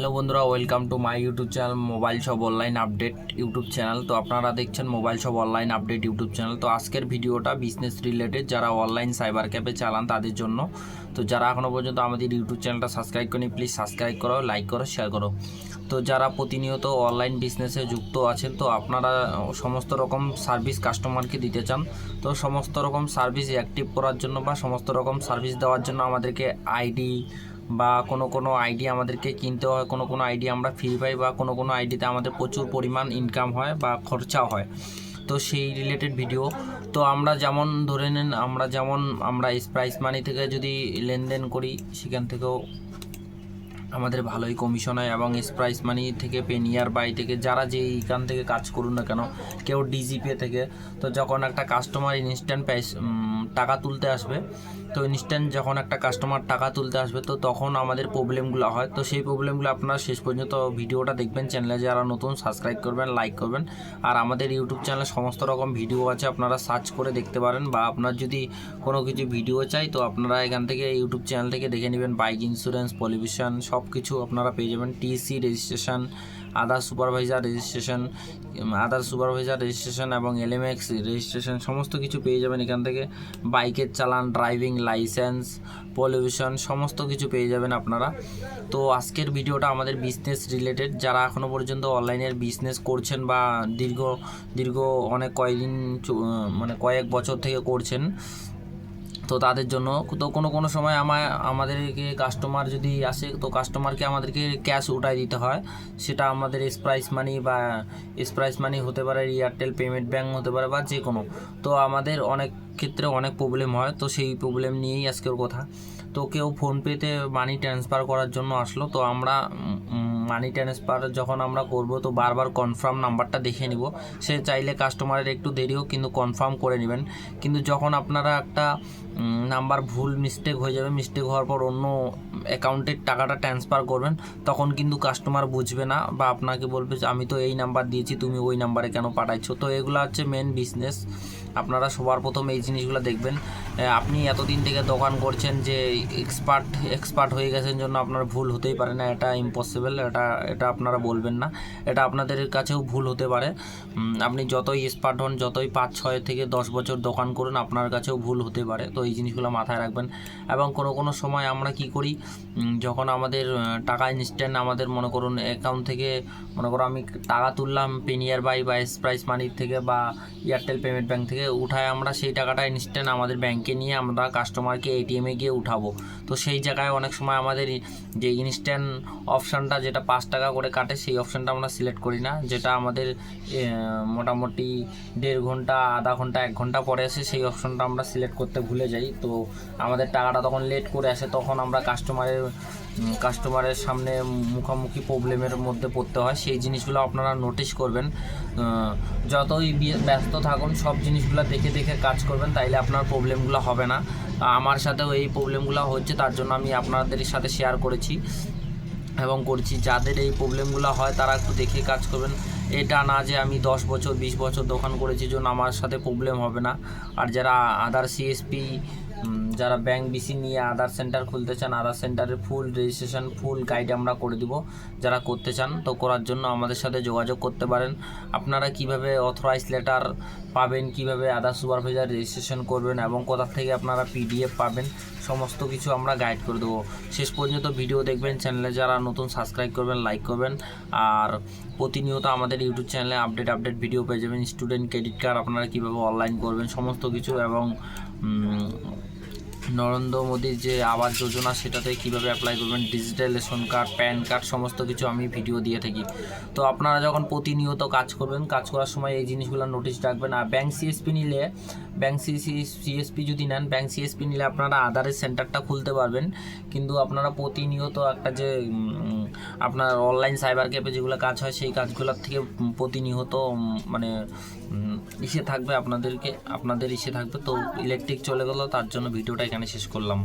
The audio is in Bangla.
হ্যালো বন্ধুরা, welcome to my YouTube channel mobile shop online update YouTube channel. তো আপনারা দেখছেন mobile shop online update YouTube channel. তো আজকের ভিডিওটা বিজনেস রিলেটেড যারা অনলাইন সাইবার ক্যাফে চালান তাদের জন্য। তো যারা এখনও পর্যন্ত আমাদের ইউটিউব চ্যানেলটা সাবস্ক্রাইব করেনি প্লিজ সাবস্ক্রাইব করো লাইক করো শেয়ার করো। তো যারা প্রতিনিয়ত অনলাইন বিজনেসে যুক্ত আছেন, তো আপনারা সমস্ত রকম সার্ভিস কাস্টমারকে দিতে চান। তো সমস্ত রকম সার্ভিস অ্যাক্টিভ করার জন্য বা সমস্ত রকম সার্ভিস দেওয়ার জন্য আমাদেরকে আইডি বা কোনো কোনো আইডি আমাদেরকে কিনতে হয়, কোনো কোনো আইডি আমরা ফ্রি পাই বা কোনো কোনো আইডিতে আমাদের প্রচুর পরিমাণ ইনকাম হয় বা খরচা হয়। তো সেই রিলেটেড ভিডিও তো আমরা যেমন ধরে নেন, আমরা যেমন, আমরা স্প্রাইস মানি থেকে যদি লেনদেন করি, সেখান থেকেও আমাদের ভালোই কমিশন হয় এবং স্প্রাইস মানি থেকে পে নিয়ার বাই থেকে যারা যে এইখান থেকে কাজ করুন না কেন, কেউ ডিজিপে থেকে, তো যখন একটা কাস্টমার ইনস্ট্যান্ট টাকা তুলতে আসবে। তো ইনস্ট্যান্ট যখন একটা কাস্টমার টাকা তুলতে আসবে, তো তখন আমাদের প্রবলেমগুলো হয়। তো সেই প্রবলেমগুলো আপনারা শেষ পর্যন্ত ভিডিওটা দেখবেন। চ্যানেলে যারা নতুন সাবস্ক্রাইব করবেন লাইক করবেন। আর আমাদের ইউটিউব চ্যানেলে সমস্ত রকম ভিডিও আছে, আপনারা সার্চ করে দেখতে পারেন। বা আপনার যদি কোনো কিছু ভিডিও চাই, তো আপনারা এখান থেকে ইউটিউব চ্যানেল থেকে দেখে নেবেন। বাইক ইন্স্যুরেন্স পলিউশন সব কিছু আপনারা পেয়ে যাবেন। TC registration Aadhaar supervisor registration Aadhaar supervisor registration এবং এলএমএক্স রেজিস্ট্রেশন সমস্ত কিছু পেয়ে যাবেন এখান থেকে। বাইকের চালান ড্রাইভিং লাইসেন্স পলিউশন সমস্ত কিছু পেয়ে যাবেন আপনারা। তো আজকের ভিডিওটা আমাদের বিজনেস রিলেটেড যারা এখনও পর্যন্ত অনলাইনের বিজনেস করছেন বা দীর্ঘ দীর্ঘ অনেক কয়েকদিন মানে কয়েক বছর থেকে করছেন তো তাদের জন্য। তো কোনো কোনো সময় আমার আমাদেরকে কাস্টমার যদি আসে, তো কাস্টমারকে আমাদেরকে ক্যাশ উঠাই দিতে হয়। সেটা আমাদের স্প্রাইস মানি বা স্প্রাইস মানি হতে পারে এয়ারটেল পেমেন্ট ব্যাঙ্ক হতে পারে বা যে কোনো তো আমাদের অনেক ক্ষেত্রে অনেক প্রবলেম হয়, তো সেই প্রবলেম নিয়েই আজকের কথা। তো কেউ ফোনপেতে মানি ট্রান্সফার করার জন্য আসলো, তো আমরা মানি ট্রান্সফার যখন আমরা করব, তো বারবার কনফার্ম নাম্বারটা দেখে নিব। সে চাইলে কাস্টমারের একটু দেরি হোক কিন্তু কনফার্ম করে নেবেন। কিন্তু যখন আপনারা একটা নাম্বার ভুল মিস্টেক হয়ে যাবে মিস্টেক হওয়ার পর অন্য অ্যাকাউন্টের টাকাটা ট্রান্সফার করবেন, তখন কিন্তু কাস্টমার বুঝবে না বা আপনাকে বলবে যে, আমি তো এই নাম্বার দিয়েছি, তুমি ওই নাম্বারে কেন পাঠাইছো? তো এগুলো হচ্ছে মেন বিজনেস আপনারা সবার প্রথম এই জিনিসগুলো দেখবেন। আপনি এতদিন থেকে দোকান করছেন যে এক্সপার্ট এক্সপার্ট হয়ে গেছেন জন্য আপনার ভুল হতেই পারে না, এটা ইম্পসিবল এটা এটা আপনারা বলবেন না। এটা আপনাদের কাছেও ভুল হতে পারে। আপনি যতই এক্সপার্ট হন, যতই পাঁচ, ছয় থেকে দশ বছর দোকান করুন, আপনার কাছেও ভুল হতে পারে। তো এই জিনিসগুলো মাথায় রাখবেন। এবং কোনো কোনো সময় আমরা কি করি যখন আমাদের টাকা ইনস্ট্যান্ট আমাদের মনে করুন অ্যাকাউন্ট থেকে, মনে করো আমি টাকা তুললাম পেনিয়ার বাই বা প্রাইস মানির থেকে বা এয়ারটেল পেমেন্ট ব্যাঙ্ক থেকে, উঠায় আমরা সেই টাকাটা ইনস্ট্যান্ট আমাদের ব্যাংকে নিয়ে আমরা কাস্টমারকে এটিএমে গিয়ে উঠাবো। তো সেই জায়গায় অনেক সময় আমাদের যে ইনস্ট্যান্ট অপশানটা যেটা পাঁচ টাকা করে কাটে, সেই অপশানটা আমরা সিলেক্ট করি না। যেটা আমাদের মোটামুটি দেড় ঘণ্টা, আধা ঘণ্টা, এক ঘণ্টা পরে আসে, সেই অপশানটা আমরা সিলেক্ট করতে ভুলে যাই। তো আমাদের টাকাটা তখন লেট করে আসে, তখন আমরা কাস্টমারের কাস্টমারের সামনে মুখোমুখি প্রবলেমের মধ্যে পড়তে হয়। সেই জিনিসগুলো আপনারা নোটিশ করবেন। যতই ব্যস্ত থাকুন, সব জিনিসগুলো দেখে দেখে কাজ করবেন, তাইলে আপনার প্রবলেমগুলো হবে না। আমার সাথেও এই প্রবলেমগুলো হচ্ছে, তার জন্য আমি আপনাদের সাথে শেয়ার করেছি এবং করছি। যাদের এই প্রবলেমগুলো হয়, তারা একটু দেখে কাজ করবেন। এটা না যে আমি দশ বছর, বিশ বছর দোকান করেছি জন্য আমার সাথে প্রবলেম হবে না। আর যারা আদার সিএসপি যারা ব্যাংক বিসি নিয়ে আধার সেন্টার খুলতে চান আধার সেন্টারের ফুল রেজিস্ট্রেশন ফুল গাইড আমরা করে দিব, যারা করতে চান, তো করার জন্য আমাদের সাথে যোগাযোগ করতে পারেন। আপনারা কীভাবে অথরাইজ লেটার পাবেন, কীভাবে আধার সুপারভাইজার রেজিস্ট্রেশন করবেন এবং কোথা থেকে আপনারা পিডিএফ পাবেন, সমস্ত কিছু আমরা গাইড করে দেবো। শেষ পর্যন্ত ভিডিও দেখবেন চ্যানেলে যারা নতুন সাবস্ক্রাইব করবেন লাইক করবেন, আর প্রতিনিয়ত আমাদের ইউটিউব চ্যানেলে আপডেট আপডেট ভিডিও পেয়ে যাবেন। স্টুডেন্ট ক্রেডিট কার্ড আপনারা কীভাবে অনলাইন করবেন, সমস্ত কিছু এবং নরেন্দ্র মোদীর যে আবাস যোজনা, সেটাতে কীভাবে অ্যাপ্লাই করবেন? Digital ration card pan card সমস্ত কিছু আমি ভিডিও দিয়ে থাকি। তো আপনারা যখন প্রতিনিয়ত কাজ করবেন, কাজ করার সময় এই জিনিসগুলো নোটিশ রাখবেন। আর ব্যাংক সিএসপি নিলে ব্যাংক সিএসপি যদি নেন ব্যাংক সিএসপি নিলে আপনারা আধারের সেন্টারটা খুলতে পারবেন। কিন্তু আপনারা প্রতিনিয়ত একটা যে আপনার অনলাইন সাইবার ক্যাফে যেগুলো কাজ হয়, সেই কাজগুলোর থেকে প্রতিনিয়ত মানে ইসে থাকবে আপনাদেরকে, আপনাদের ইসে থাকবে। তো ইলেকট্রিক চলে গেলো, তার জন্য ভিডিওটা এখানে শেষ করলাম।